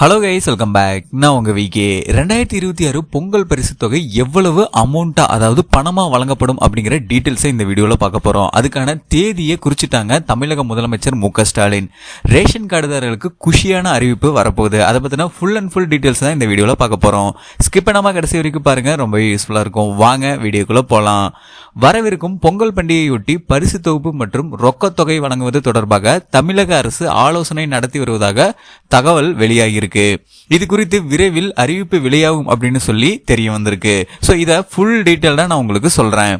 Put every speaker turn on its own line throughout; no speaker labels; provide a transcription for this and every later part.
Hello guys welcome back நான் உங்கள் VK ரெண்டாயிரத்தி இருபத்தி ஆறு பொங்கல் பரிசு தொகை எவ்வளவு அமௌண்ட்டாக அதாவது பணமாக வழங்கப்படும் அப்படிங்கிற டீட்டெயில்ஸை இந்த வீடியோவில் பார்க்க போகிறோம் அதுக்கான தேதியை குறிச்சிட்டாங்க தமிழக முதலமைச்சர் மு க ஸ்டாலின். ரேஷன் கார்டுதாரர்களுக்கு குஷியான அறிவிப்பு வரப்போகுது. அதை பற்றின ஃபுல் அண்ட் ஃபுல் டீட்டெயில்ஸ் தான் இந்த வீடியோவில் பார்க்க போகிறோம் ஸ்கிப் பண்ணாமல் கடைசி வரைக்கும் பாருங்கள் ரொம்ப யூஸ்ஃபுல்லாக இருக்கும். வாங்க வீடியோக்குள்ளே போகலாம் வரவிருக்கும் பொங்கல் பண்டிகையொட்டி பரிசு தொகுப்பு மற்றும் ரொக்கத்தொகை வழங்குவது தொடர்பாக தமிழக அரசு ஆலோசனை நடத்தி வருவதாக தகவல் வெளியாகியிருக்கு இது குறித்து விரைவில் அறிவிப்பு வெளியாகும் அப்படின்னு சொல்லி தெரிய வந்திருக்கு. ஸோ இதை ஃபுல் டீட்டெயில்டாக நான் உங்களுக்கு சொல்கிறேன்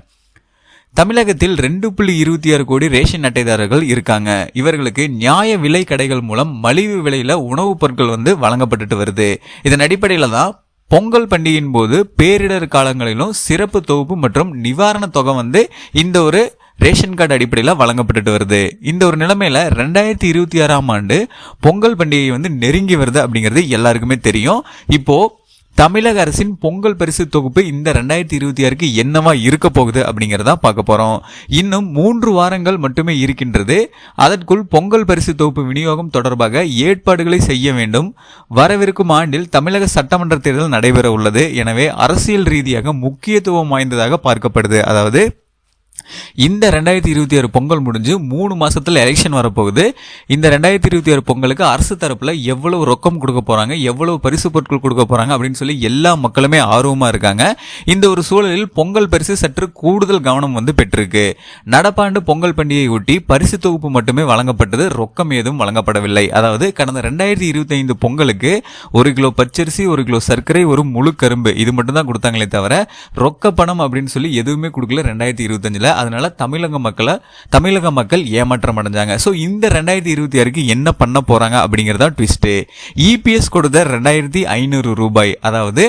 தமிழகத்தில் ரெண்டு புள்ளி இருபத்தி ஆறு கோடி ரேஷன் அட்டைதாரர்கள் இருக்காங்க. இவர்களுக்கு நியாய விலை கடைகள் மூலம் மலிவு விலையில உணவுப் பொருட்கள் வந்து வழங்கப்பட்டுட்டு வருது. இதன் அடிப்படையில் தான் பொங்கல் பண்டிகையின் போது பேரிடர் காலங்களிலும் சிறப்பு தொகுப்பு மற்றும் நிவாரண தொகை வந்து இந்த ஒரு ரேஷன் கார்டு அடிப்படையில் வழங்கப்பட்டுட்டு வருது. இந்த ஒரு நிலைமையில் ரெண்டாயிரத்தி இருபத்தி ஆறாம் ஆண்டு பொங்கல் பண்டிகை வந்து நெருங்கி வருது அப்படிங்கிறது எல்லாருக்குமே தெரியும். இப்போது தமிழக அரசின் பொங்கல் பரிசு தொகுப்பு இந்த ரெண்டாயிரத்தி இருபத்தி ஆறுக்கு என்னவா இருக்க போகுது அப்படிங்கிறதா பார்க்க போறோம். இன்னும் மூன்று வாரங்கள் மட்டுமே இருக்கின்றது. அதற்குள் பொங்கல் பரிசு தொகுப்பு விநியோகம் தொடர்பாக ஏற்பாடுகளை செய்ய வேண்டும். வரவிருக்கும் ஆண்டில் தமிழக சட்டமன்ற தேர்தல் நடைபெற உள்ளது. எனவே அரசியல் ரீதியாக முக்கியத்துவம் வாய்ந்ததாக பார்க்கப்படுது. அதாவது இந்த ரெண்டாயிரத்தி இருபத்தி ஆறு பொங்கல் முடிஞ்சு மூணு மாசத்துல எலெக்ஷன் வரப்போகுது. இந்த ரெண்டாயிரத்தி இருபத்தி ஆறு பொங்கலுக்கு அரசு தரப்புல எவ்வளவு ரொக்கம் கொடுக்க போறாங்க எவ்வளவு பரிசு பொருட்கள் கொடுக்க போறாங்க அப்படின்னு சொல்லி எல்லா மக்களுமே ஆர்வமா இருக்காங்க. இந்த ஒரு சூழலில் பொங்கல் பரிசு சற்று கூடுதல் கவனம் வந்து பெற்றிருக்கு. நடப்பாண்டு பொங்கல் பண்டிகையை ஒட்டி பரிசு தொகுப்பு மட்டுமே வழங்கப்பட்டது ரொக்கம் ஏதும் வழங்கப்படவில்லை. அதாவது கடந்த ரெண்டாயிரத்தி இருபத்தி ஐந்து பொங்கலுக்கு ஒரு கிலோ பச்சரிசி ஒரு கிலோ சர்க்கரை ஒரு முழு கரும்பு இது மட்டும் தான் கொடுத்தாங்களே தவிர ரொக்க பணம் அப்படின்னு சொல்லி எதுவுமே கொடுக்கல ரெண்டாயிரத்தி இருபத்தஞ்சில் அதனால தமிழக மக்களை தமிழக மக்கள் ஏமாற்றம் அடைஞ்சாங்க ஸோ இந்த ரெண்டாயிரத்தி இருபத்தி ஆறுக்கு என்ன பண்ண போறாங்க அப்படிங்கிறதா ட்விஸ்ட்டு இபிஎஸ் கொடுத்த ரெண்டாயிரத்தி ஐநூறு ரூபாய் அதாவது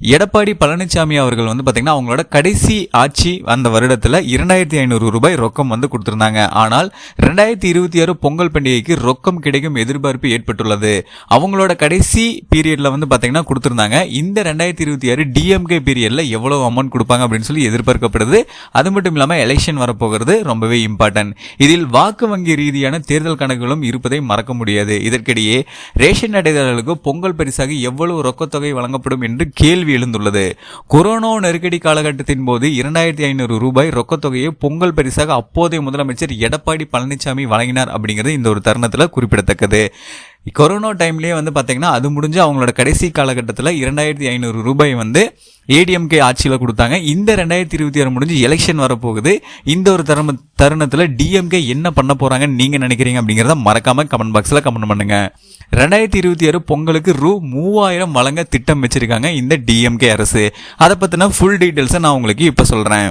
எடப்பாடி பழனிசாமி அவர்கள் வந்து பார்த்தீங்கன்னா அவங்களோட கடைசி ஆட்சி அந்த வருடத்தில் இரண்டாயிரத்தி ஐநூறு ரூபாய் ரொக்கம் வந்து கொடுத்துருந்தாங்க. ஆனால் ரெண்டாயிரத்தி இருபத்தி ஆறு பொங்கல் பண்டிகைக்கு ரொக்கம் கிடைக்கும் எதிர்பார்ப்பு ஏற்பட்டுள்ளது. அவங்களோட கடைசி பீரியடில் வந்து பார்த்தீங்கன்னா கொடுத்துருந்தாங்க. இந்த ரெண்டாயிரத்தி இருபத்தி ஆறு டிஎம்கே பீரியடில் எவ்வளோ அமௌண்ட் கொடுப்பாங்க அப்படின்னு சொல்லி எதிர்பார்க்கப்படுது. அது மட்டும் இல்லாமல் எலெக்ஷன் வரப்போகிறது ரொம்பவே இம்பார்ட்டன்ட் இதில் வாக்கு வங்கி ரீதியான தேர்தல் கணக்குகளும் இருப்பதை மறக்க முடியாது. இதற்கிடையே ரேஷன் அடைதாளர்களுக்கு பொங்கல் பரிசாக எவ்வளவு ரொக்கத்தொகை வழங்கப்படும் என்று கேள்வி எழுந்துள்ளது. கொரோனா நெருக்கடி காலகட்டத்தின் போது இரண்டாயிரத்தி ஐநூறு ரூபாய் ரொக்கத்தொகையை பொங்கல் பரிசாக அப்போதைய முதலமைச்சர் எடப்பாடி பழனிசாமி வழங்கினார் அப்படிங்கிறது இந்த ஒரு தருணத்தில் குறிப்பிடத்தக்கது. கொரோனா டைம்லேயே வந்து பார்த்தீங்கன்னா அது முடிஞ்சு அவங்களோட கடைசி காலகட்டத்தில் இரண்டாயிரத்தி ஐநூறு ரூபாய் வந்து ஏடிஎம்கே ஆட்சியில் கொடுத்தாங்க. இந்த ரெண்டாயிரத்தி இருபத்தி ஆறு முடிஞ்சு எலெக்ஷன் வரப்போகுது. இந்த ஒரு தருண தருணத்தில் டிஎம்கே என்ன பண்ண போகிறாங்கன்னு நீங்கள் நினைக்கிறீங்க அப்படிங்கிறத மறக்காமல் கமெண்ட் பாக்ஸில் கமெண்ட் பண்ணுங்க. ரெண்டாயிரத்தி இருபத்தி ஆறு பொங்கலுக்கு ரூ மூவாயிரம் வழங்க திட்டம் வச்சுருக்காங்க இந்த டிஎம்கே அரசு. அதை பற்றின ஃபுல் டீட்டெயில்ஸை நான் உங்களுக்கு இப்போ சொல்கிறேன்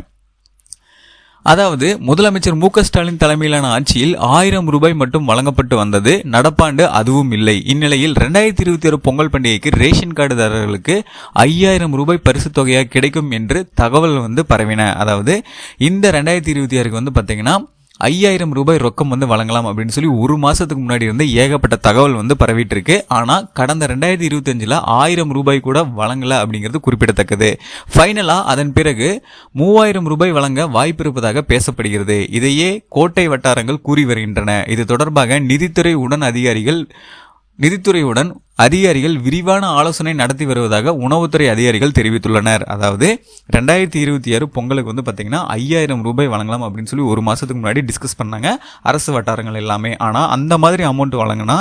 அதாவது முதலமைச்சர் மு ஸ்டாலின் தலைமையிலான ஆட்சியில் ஆயிரம் ரூபாய் மட்டும் வழங்கப்பட்டு வந்தது. நடப்பாண்டு அதுவும் இல்லை. இந்நிலையில் ரெண்டாயிரத்தி இருபத்தி ஆறு பொங்கல் பண்டிகைக்கு ரேஷன் கார்டுதாரர்களுக்கு ஐயாயிரம் ரூபாய் பரிசு தொகையாக கிடைக்கும் என்று தகவல் வந்து பரவின. அதாவது இந்த ரெண்டாயிரத்தி இருபத்தி ஆறுக்கு வந்து பார்த்தீங்கன்னா ஐயாயிரம் ரூபாய் ரொக்கம் வந்து வழங்கலாம் அப்படின்னு சொல்லி ஒரு மாசத்துக்கு முன்னாடி வந்து ஏகப்பட்ட தகவல் வந்து பரவிட்டு இருக்கு ஆனா கடந்த ரெண்டாயிரத்தி இருபத்தஞ்சுல ஆயிரம் ரூபாய் கூட வழங்கல அப்படிங்கிறது குறிப்பிடத்தக்கது. ஃபைனலா அதன் பிறகு மூவாயிரம் ரூபாய் வழங்க வாய்ப்பு இருப்பதாக பேசப்படுகிறது. இதையே கோட்டை வட்டாரங்கள் கூறி வருகின்றன. இது தொடர்பாக நிதித்துறை உடன் அதிகாரிகள் நிதித்துறையுடன் அதிகாரிகள் விரிவான ஆலோசனை நடத்தி வருவதாக உணவுத்துறை அதிகாரிகள் தெரிவித்துள்ளனர். அதாவது ரெண்டாயிரத்தி இருபத்தி ஆறு பொங்கலுக்கு வந்து பார்த்தீங்கன்னா ஐயாயிரம் ரூபாய் வழங்கலாம் அப்படின்னு சொல்லி ஒரு மாதத்துக்கு முன்னாடி டிஸ்கஸ் பண்ணாங்க. அரசு வட்டாரங்கள் எல்லாமே. ஆனால் அந்த மாதிரி அமௌண்ட் வழங்கினா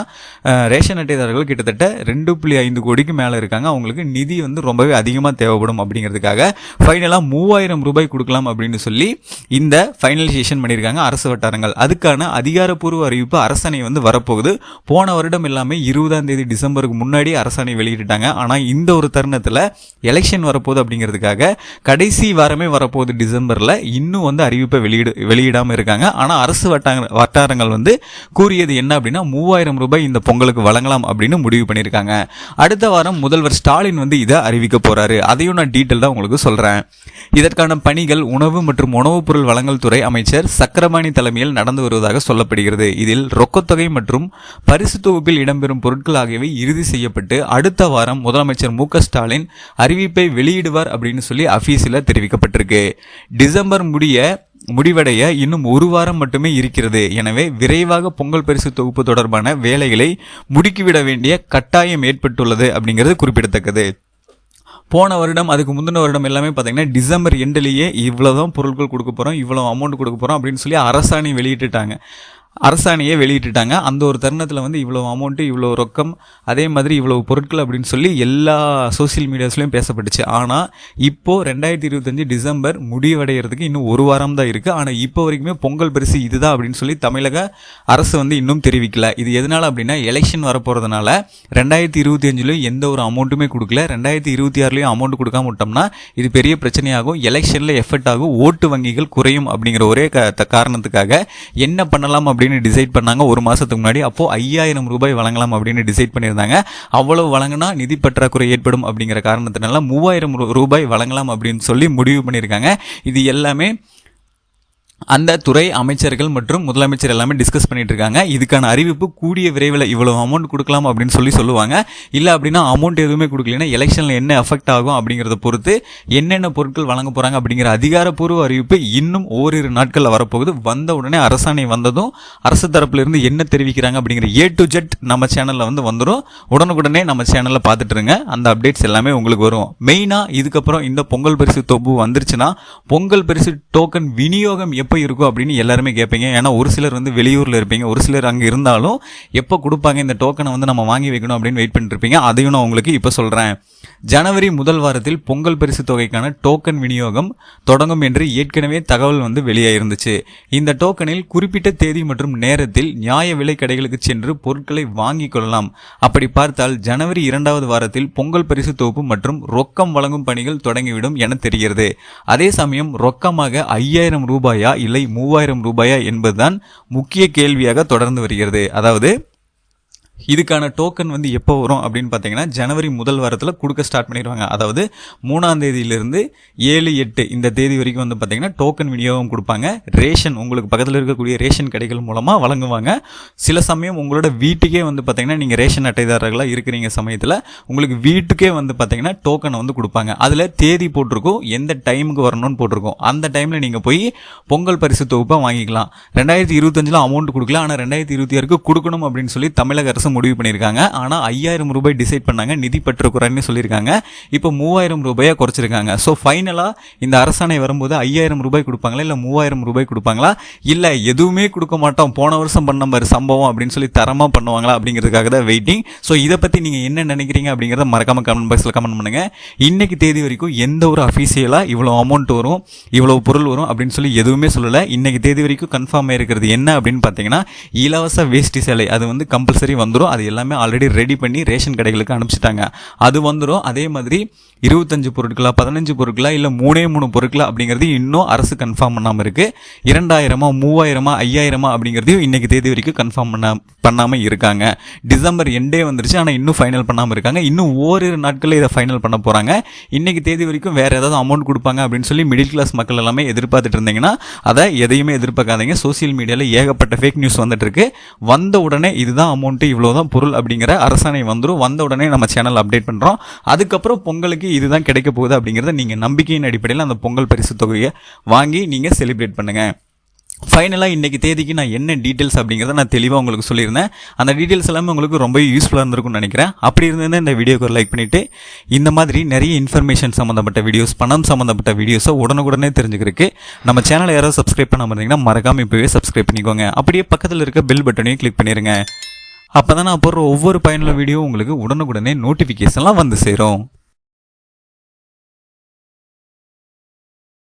ரேஷன் அட்டைதாரர்கள் கிட்டத்தட்ட ரெண்டு புள்ளி ஐந்து கோடிக்கு மேலே இருக்காங்க. அவங்களுக்கு நிதி வந்து ரொம்பவே அதிகமாக தேவைப்படும் அப்படிங்கிறதுக்காக ஃபைனலாக மூவாயிரம் ரூபாய் கொடுக்கலாம் அப்படின்னு சொல்லி இந்த ஃபைனலைசேஷன் பண்ணியிருக்காங்க அரசு வட்டாரங்கள். அதுக்கான அதிகாரப்பூர்வ அறிவிப்பு அரசணை வந்து வரப்போகுது. போன வருடம் எல்லாமே இருபதாம் தேதி டிசம்பருக்கு முன்னாடி அரசாணை வெளியிட்டாங்க ஆனால் இந்த ஒரு தருணத்தில் எலெக்ஷன் வரப்போகுது அப்படிங்கிறதுக்காக கடைசி வாரமே வரப்போகுது டிசம்பரில். இன்னும் வந்து அறிவிப்பை வெளியிடு வெளியிடாமல் இருக்காங்க. ஆனால் அரசு வட்டாங்க வட்டாரங்கள் வந்து கூறியது என்ன அப்படின்னா மூவாயிரம் ரூபாய் இந்த பொங்கலுக்கு வழங்கலாம் அப்படின்னு முடிவு பண்ணியிருக்காங்க. அடுத்த வாரம் முதல்வர் ஸ்டாலின் வந்து இதை அறிவிக்க போறாரு. அதையும் நான் டீட்டெயில் தான் உங்களுக்கு சொல்கிறேன் இதற்கான பணிகள் உணவு மற்றும் உணவுப் பொருள் வழங்கல் துறை அமைச்சர் சக்கரபாணி தலைமையில் நடந்து வருவதாக சொல்லப்படுகிறது. இதில் ரொக்கத்தொகை மற்றும் பரிசு தொகுப்பில் இடம்பெறும் பொருட்கள் ஆகியவை இறுதி செய்யப்பட்டு அடுத்த வாரம் முதலமைச்சர் மு ஸ்டாலின் அறிவிப்பை வெளியிடுவார் அப்படின்னு சொல்லி அஃபீஸில் தெரிவிக்கப்பட்டிருக்கு. டிசம்பர் முடிய முடிவடைய இன்னும் ஒரு வாரம் மட்டுமே இருக்கிறது. எனவே விரைவாக பொங்கல் பரிசு தொகுப்பு தொடர்பான வேலைகளை முடுக்கிவிட வேண்டிய கட்டாயம் ஏற்பட்டுள்ளது அப்படிங்கிறது குறிப்பிடத்தக்கது. போன வருடம் அதுக்கு முந்தின வருடம் எல்லாமே பார்த்தீங்கன்னா டிசம்பர் எண்டிலேயே இவ்வளோதான் பொருட்கள் கொடுக்க போகிறோம் இவ்வளோ அமௌண்ட் கொடுக்க போகிறோம் அப்படின்னு சொல்லி அரசாணை வெளியிட்டுட்டாங்க. அரசாணையை வெளியிட்டுட்டாங்க. அந்த ஒரு தருணத்தில் வந்து இவ்வளோ அமௌண்ட்டு இவ்வளோ ரொக்கம் அதே மாதிரி இவ்வளோ பொருட்கள் அப்படின்னு சொல்லி எல்லா சோசியல் மீடியாஸ்லையும் பேசப்பட்டுச்சு. ஆனால் இப்போது ரெண்டாயிரத்தி இருபத்தஞ்சி டிசம்பர் முடிவடைகிறதுக்கு இன்னும் ஒரு வாரம் தான் இருக்குது ஆனால் இப்போ வரைக்குமே பொங்கல் பரிசு இதுதான் அப்படின்னு சொல்லி தமிழக அரசு வந்து இன்னும் தெரிவிக்கல. இது எதனால் அப்படின்னா எலெக்ஷன் வரப்போகிறதுனால ரெண்டாயிரத்தி இருபத்தி அஞ்சுலேயும் எந்த ஒரு அமௌண்ட்டுமே கொடுக்கல. ரெண்டாயிரத்தி இருபத்தி ஆறுலையும் அமௌண்ட் கொடுக்காம விட்டோம்னா இது பெரிய பிரச்சனையாகும். எலெக்ஷனில் எஃபெக்ட் ஆகும். ஓட்டு வங்கிகள் குறையும் அப்படிங்கிற ஒரே காரணத்துக்காக என்ன பண்ணலாம் அப்படின்னு அப்படின்னு டிசைட் பண்ணாங்க. ஒரு மாதத்துக்கு முன்னாடி. அப்போது ஐயாயிரம் ரூபாய் வழங்கலாம் அப்படின்னு டிசைட் பண்ணியிருந்தாங்க. அவ்வளவு வழங்கினா நிதி பற்றாக்குறை ஏற்படும் அப்படிங்கிற காரணத்தினால மூவாயிரம் ரூபாய் வழங்கலாம் அப்படின்னு சொல்லி முடிவு பண்ணியிருக்காங்க. இது எல்லாமே அந்த துறை அமைச்சர்கள் மற்றும் முதலமைச்சர் எல்லாமே டிஸ்கஸ் பண்ணிட்டு இருக்காங்க. இதுக்கான அறிவிப்பு கூடிய விரைவில் இவ்வளவு அமௌண்ட் கொடுக்கலாம் அப்படின்னு சொல்லி சொல்லுவாங்க. இல்லை அப்படின்னா அமௌண்ட் எதுவுமே கொடுக்கலன்னா எலெக்ஷனில் என்ன எஃபெக்ட் ஆகும் அப்படிங்கிறத பொறுத்து என்னென்ன பொருட்கள் வழங்க போகிறாங்க அப்படிங்கிற அதிகாரப்பூர்வ அறிவிப்பு இன்னும் ஓரிரு நாட்களில் வரப்போகுது. வந்த உடனே அரசாணை வந்ததும் அரசு தரப்புலேருந்து என்ன தெரிவிக்கிறாங்க அப்படிங்கிற ஏ டு ஜெட் நம்ம சேனலில் வந்து வந்துடும் உடனுக்குடனே நம்ம சேனலில் பார்த்துட்டுருங்க அந்த அப்டேட்ஸ் எல்லாமே உங்களுக்கு வரும். மெயினாக இதுக்கப்புறம் இந்த பொங்கல் பரிசு தொப்பு வந்துருச்சுன்னா பொங்கல் பரிசு டோக்கன் விநியோகம் எப்போ இருக்கும் அப்படின்னு எல்லாருமே கேட்பீங்க. ஏன்னா ஒரு சிலர் வந்து வெளியூரில் இருப்பீங்க. ஒரு சிலர் அங்கே இருந்தாலும் எப்போ கொடுப்பாங்க இந்த டோக்கனை வந்து நம்ம வாங்கி வைக்கணும் அப்படின்னு வெயிட் பண்ணிருப்பீங்க அதையும் நான் உங்களுக்கு இப்போ சொல்கிறேன் ஜனவரி முதல் வாரத்தில் பொங்கல் பரிசு தொகைக்கான டோக்கன் விநியோகம் தொடங்கும் என்று ஏற்கனவே தகவல் வந்து வெளியாயிருந்துச்சு இந்த டோக்கனில் குறிப்பிட்ட தேதி மற்றும் நேரத்தில் நியாய விலை கடைகளுக்கு சென்று பொருட்களை வாங்கிக் கொள்ளலாம். அப்படி பார்த்தால் ஜனவரி இரண்டாவது வாரத்தில் பொங்கல் பரிசு தொகுப்பு மற்றும் ரொக்கம் வழங்கும் பணிகள் தொடங்கிவிடும் என தெரிகிறது. அதே சமயம் ரொக்கமாக ஐயாயிரம் ரூபாயா இல்லை மூவாயிரம் ரூபாயா என்பதுதான் முக்கிய கேள்வியாக தொடர்ந்து வருகிறது. அதாவது இதுக்கான டோக்கன் வந்து எப்போ வரும் அப்படின்னு பார்த்தீங்கன்னா ஜனவரி முதல் வாரத்தில் கொடுக்க ஸ்டார்ட் பண்ணிடுவாங்க. அதாவது மூணாம் தேதியிலிருந்து ஏழு எட்டு இந்த தேதி வரைக்கும் வந்து பார்த்தீங்கன்னா டோக்கன் விநியோகம் கொடுப்பாங்க. ரேஷன் உங்களுக்கு பக்கத்தில் இருக்கக்கூடிய ரேஷன் கடைகள் மூலமாக வழங்குவாங்க. சில சமயம் உங்களோட வீட்டுக்கே வந்து பார்த்தீங்கன்னா நீங்கள் ரேஷன் அட்டைதாரர்களாக இருக்கிறீங்க சமயத்தில் உங்களுக்கு வீட்டுக்கே வந்து பார்த்தீங்கன்னா டோக்கனை வந்து கொடுப்பாங்க. அதில் தேதி போட்டிருக்கும் எந்த டைமுக்கு வரணும்னு போட்டிருக்கோம். அந்த டைமில் நீங்கள் போய் பொங்கல் பரிசு தொகுப்பாக வாங்கிக்கலாம். ரெண்டாயிரத்தி இருபத்தஞ்சில் அமௌண்ட் கொடுக்கலாம். ஆனால் ரெண்டாயிரத்தி இருபத்தி ஆறுக்கு கொடுக்கணும் அப்படின்னு சொல்லி தமிழக அரசு முடிவு பண்ணியிருக்காங்க. ஆனால் ஐயாயிரம் ரூபாய் டிசைட் பண்ணாங்க. நிதி பற்றுக்குறைன்னு சொல்லியிருக்காங்க. இப்போ மூவாயிரம் ரூபாயாக குறைச்சிருக்காங்க. ஸோ ஃபைனலாக இந்த அரசாணை வரும்போது ஐயாயிரம் ரூபாய் கொடுப்பாங்களா? இல்லை மூவாயிரம் ரூபாய் கொடுப்பாங்களா? இல்லை எதுவுமே கொடுக்க மாட்டோம். போன வருஷம் பண்ண மாதிரி சம்பவம் அப்படின்னு சொல்லி தரமாக பண்ணுவாங்களா? அப்படிங்கிறதுக்காக தான் வெயிட்டிங் ஸோ இதை பற்றி நீங்கள் என்ன நினைக்கிறீங்க? அப்படிங்கிறத மறக்காமல் கமெண்ட் பாக்ஸில் கமெண்ட் பண்ணுங்கள் இன்னைக்கு தேதி வரைக்கும் எந்த ஒரு அஃபீஷியலாக இவ்வளோ அமௌண்ட் வரும் இவ்வளோ பொருள் வரும் அப்படின்னு சொல்லி எதுவுமே சொல்லலை. இன்னைக்கு தேதி வரைக்கும் கன்ஃபார்ம் ஆயிருக்கிறது என்ன அப்படின்னு பார்த்தீங்கன்னா இலவச வேஷ்டி சேலை. அது வந்து கம்பல்சரி வந்துடும் அது எல்லாமே ஆல்ரெடி ரெடி பண்ணி ரேஷன் கடைகளுக்கு அனுப்பிச்சிட்டாங்க. அது வந்துடும் அதே மாதிரி இருபத்தஞ்சு பொருட்களா பதினஞ்சு பொருட்களா இல்லை மூணே மூணு பொருட்களா அப்படிங்கிறது இன்னும் அரசு கன்ஃபார்ம் பண்ணாமல் இருக்குது இரண்டாயிரமா மூவாயிரமா ஐயாயிரமா அப்படிங்கிறதையும் இன்னைக்கு தேதி வரைக்கும் கன்ஃபார்ம் பண்ண பண்ணாமல் இருக்காங்க. டிசம்பர் எண்டே வந்துருச்சு. ஆனால் இன்னும் ஃபைனல் பண்ணாமல் இருக்காங்க. இன்னும் ஓரிரு நாட்களில் இதை ஃபைனல் பண்ண போகிறாங்க இன்னைக்கு தேதி வரைக்கும் வேறு ஏதாவது அமௌண்ட் கொடுப்பாங்க அப்படின்னு சொல்லி மிடில் கிளாஸ் மக்கள் எல்லாமே எதிர்பார்த்துட்டு இருந்தீங்கன்னா அதை எதையுமே எதிர்பார்க்காதீங்க. சோசியல் மீடியாவில் ஏகப்பட்ட ஃபேக் நியூஸ் வந்துட்டு இருக்கு. வந்த உடனே இதுதான் அமௌண்ட்டு இவ்வளோ தான் பொருள் அப்படிங்கிற அரசாணை வந்துடும் வந்த உடனே நம்ம சேனல் அப்டேட் பண்ணுறோம் அதுக்கப்புறம் பொங்கலுக்கு இதுதான் கிடைக்க போகுது அப்படிங்கிறத நீங்கள் நம்பிக்கையின் அடிப்படையில் அந்த பொங்கல் பரிசு தொகையை வாங்கி நீங்கள் செலிப்ரேட் பண்ணுங்கள் ஃபைனலாக இன்றைக்கி தேதிக்கு நான் என்ன டீட்டெயில்ஸ் அப்படிங்கிறத நான் தெளிவாக உங்களுக்கு சொல்லியிருந்தேன். அந்த டீட்டெயில்ஸ் எல்லாமே உங்களுக்கு ரொம்ப யூஸ்ஃபுல்லாக இருந்திருக்கும்னு நினைக்கிறேன். அப்படி இருந்ததுன்னா இந்த வீடியோக்கு லைக் பண்ணிவிட்டு இந்த மாதிரி நிறைய இன்ஃபர்மேஷன் சம்மந்தப்பட்ட வீடியோஸ் பணம் சம்மந்தப்பட்ட வீடியோஸை உடனுக்குடனே தெரிஞ்சுக்கிறதுக்கு நம்ம சேனலை யாராவது சப்ஸ்கிரைப் பண்ணாமல் இருந்தீங்கன்னா மறக்காமல் இப்போவே சப்ஸ்கிரைப் பண்ணிக்கோங்க. அப்படியே பக்கத்தில் இருக்க பெல் பட்டனையும் கிளிக் பண்ணிடுங்க அப்போ தான் நான் போடுற ஒவ்வொரு பயனுள்ள வீடியோ உங்களுக்கு உடனுக்குடனே நோட்டிஃபிகேஷன்லாம் வந்து சேரும்.